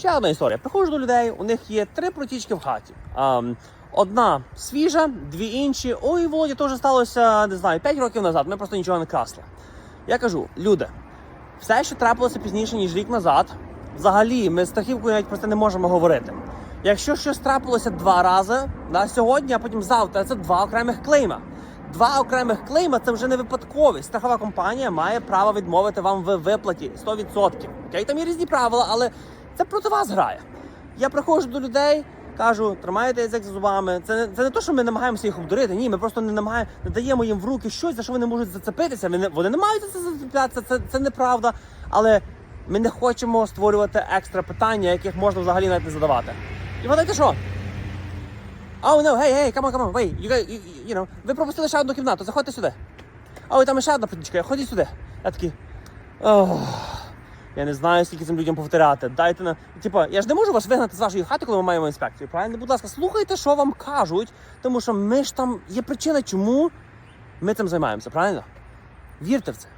Ще одна історія. Приходжу до людей, у них є три протічки в хаті. Ем, одна свіжа, дві інші. Ой, Володя, то вже сталося, не знаю, 5 років назад. Ми просто нічого не красли. Я кажу, люди, все, що трапилося пізніше, ніж рік назад, взагалі ми з страхівкою навіть про це не можемо говорити. Якщо щось трапилося два рази на сьогодні, а потім завтра, це два окремих клейма. Два окремих клейма це вже не випадковість. Страхова компанія має право відмовити вам в виплаті 100%. Окей, там є різні правила, але це проти вас грає. Я приходжу до людей, кажу, тримайте язик за зубами. Це, не- це не то, що ми намагаємося їх обдурити. Ні, ми просто не намагаємо, не даємо їм в руки щось, за що вони можуть зацепитися. Вони, вони не мають за це зацеплятися, це, це неправда. Але ми не хочемо створювати екстра питання, яких можна взагалі навіть не задавати. І вгадайте що? Oh, no, hey, hey, come on, come on, wait, you, guys, you, you know, ви пропустили ще одну кімнату, заходьте сюди. Ой, там ще одна птичка, ходіть сюди. Я такий. Ох, я не знаю, скільки цим людям повторяти. Дайте на. Типа, я ж не можу вас вигнати з вашої хати, коли ми маємо інспекцію. Правильно? Будь ласка, слухайте, що вам кажуть, тому що ми ж там є причина, чому ми цим займаємося, правильно? Вірте в це.